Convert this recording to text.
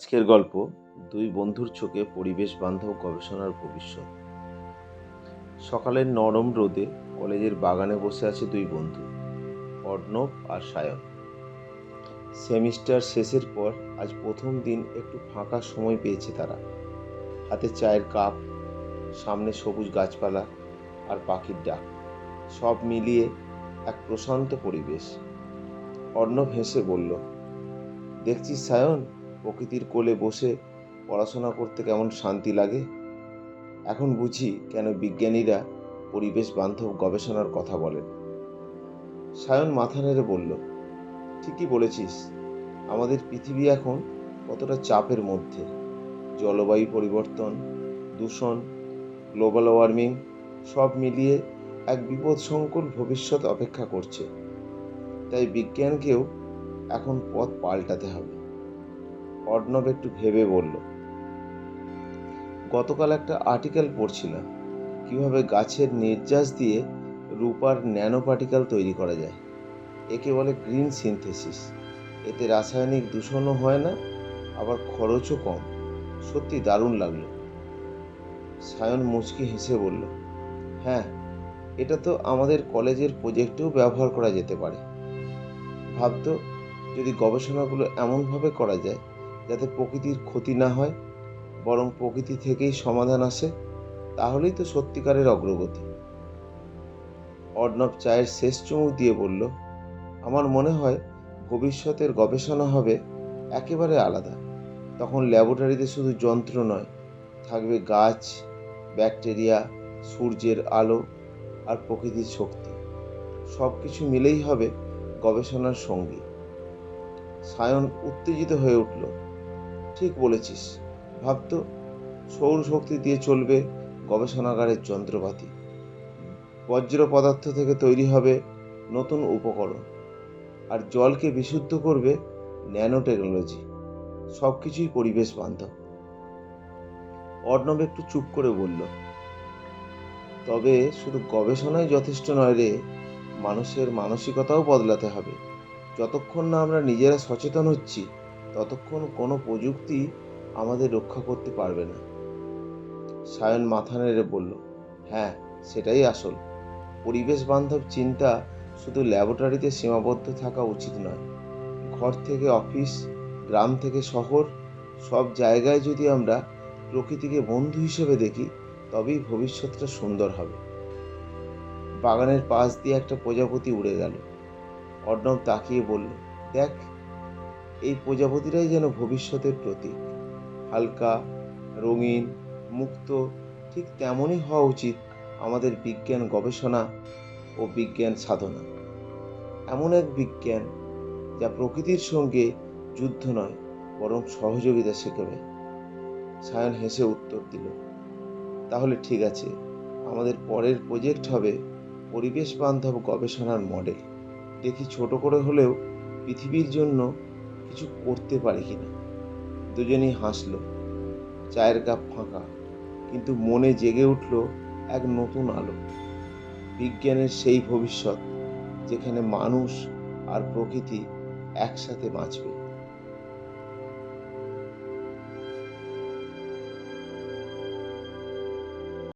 আজকের গল্প, দুই বন্ধুর চোখে পরিবেশ বান্ধব গবেষণার ভবিষ্যৎ। সকালের নরম রোদে কলেজের বাগানে বসে আছে দুই বন্ধু, অর্ণব আর সায়ন। সেমিস্টার শেষের পর আজ প্রথম দিন একটু ফাঁকা সময় পেয়েছে তারা। হাতে চায়ের কাপ, সামনে সবুজ গাছপালা আর পাখির ডাক, সব মিলিয়ে এক প্রশান্ত পরিবেশ। অর্ণব হেসে বলল, দেখছিস সায়ন? প্রকৃতির কোলে বসে পড়াশোনা করতে কেমন শান্তি লাগে? এখন বুঝি কেন বিজ্ঞানীরা পরিবেশ বান্ধব গবেষণার কথা বলেন। সায়ন মাথা নেড়ে বলল, ঠিকই বলেছিস। আমাদের পৃথিবী এখন কতটা চাপের মধ্যে। জলবায়ু পরিবর্তন, দূষণ, গ্লোবাল ওয়ার্মিং সব মিলিয়ে এক বিপদসংকুল ভবিষ্যৎ অপেক্ষা করছে। তাই বিজ্ঞানকেও এখন পথ পাল্টাতে হবে। অর্ণব একটু ভেবে বলল, গতকাল একটা আর্টিকেল পড়ছিলাম, কীভাবে গাছের নির্যাস দিয়ে রূপার ন্যানো পার্টিকেল তৈরি করা যায়। একে বলে গ্রিন সিনথেসিস এতে রাসায়নিক দূষণও হয় না, আবার খরচও কম। সত্যি দারুণ লাগল। সায়ন মুচকি হেসে বলল হ্যাঁ এটা তো আমাদের কলেজের প্রজেক্টেও ব্যবহার করা যেতে পারে। ভাবতো যদি গবেষণাগুলো এমনভাবে করা যায় যাতে প্রকৃতির ক্ষতি না হয়, বরং প্রকৃতি থেকেই সমাধান আসে, তাহলেই তো সত্যিকারের অগ্রগতি। অর্ণব চায়ের শেষ চুমুক দিয়ে বলল, আমার মনে হয় ভবিষ্যতের গবেষণা হবে একেবারে আলাদা। তখন ল্যাবরেটরিতে শুধু যন্ত্র নয়, থাকবে গাছ, ব্যাকটেরিয়া, সূর্যের আলো আর প্রকৃতির শক্তি। সব কিছু মিলেই হবে গবেষণার সঙ্গী। সায়ন উত্তেজিত হয়ে উঠল। ঠিক বলেছিস। ভাবতো সৌরশক্তি দিয়ে চলবে গবেষণাগারের যন্ত্রপাতি। বজ্র পদার্থ থেকে তৈরি হবে নতুন উপকরণ। আর জলকে বিশুদ্ধ করবে ন্যানো টেকনোলজি সব কিছুই পরিবেশ বান্ধব। অর্ণব একটু চুপ করে বলল, তবে শুধু গবেষণাই যথেষ্ট নয় রে। মানুষের মানসিকতাও বদলাতে হবে। যতক্ষণ না আমরা নিজেরা সচেতন হচ্ছি ততক্ষণ কোনো প্রযুক্তি আমাদের রক্ষা করতে পারবে না। সায়ন মাথা নেড়ে বলল হ্যাঁ সেটাই আসল। পরিবেশ বান্ধব চিন্তা শুধু ল্যাবরেটরিতে সীমাবদ্ধ থাকা উচিত নয়। ঘর থেকে অফিস, গ্রাম থেকে শহর, সব জায়গায় যদি আমরা প্রকৃতিকে বন্ধু হিসেবে দেখি, তবেই ভবিষ্যৎটা সুন্দর হবে। বাগানের পাশ দিয়ে একটা প্রজাপতি উড়ে গেল। অর্ণব তাকিয়ে বলল, দেখ এই প্রজাপতিরাই যেন ভবিষ্যতের প্রতীক। হালকা, রঙিন, মুক্ত, ঠিক তেমনই হওয়া উচিত আমাদের বিজ্ঞান গবেষণা ও বিজ্ঞান সাধনা। এমন এক বিজ্ঞান যা প্রকৃতির সঙ্গে যুদ্ধ নয়, বরং সহযোগিতা শেখাবে সায়ন হেসে উত্তর দিল, তাহলে ঠিক আছে, আমাদের পরের প্রজেক্ট হবে পরিবেশ বান্ধব গবেষণার মডেল। দেখি ছোট করে হলেও পৃথিবীর জন্য কিছু করতে পারে কিনা দুজনেই হাসলো। চায়ের কাপ ফাঁকা, কিন্তু মনে জেগে উঠল এক নতুন আলো। বিজ্ঞানের সেই ভবিষ্যৎ যেখানে মানুষ আর প্রকৃতি একসাথে বাঁচবে।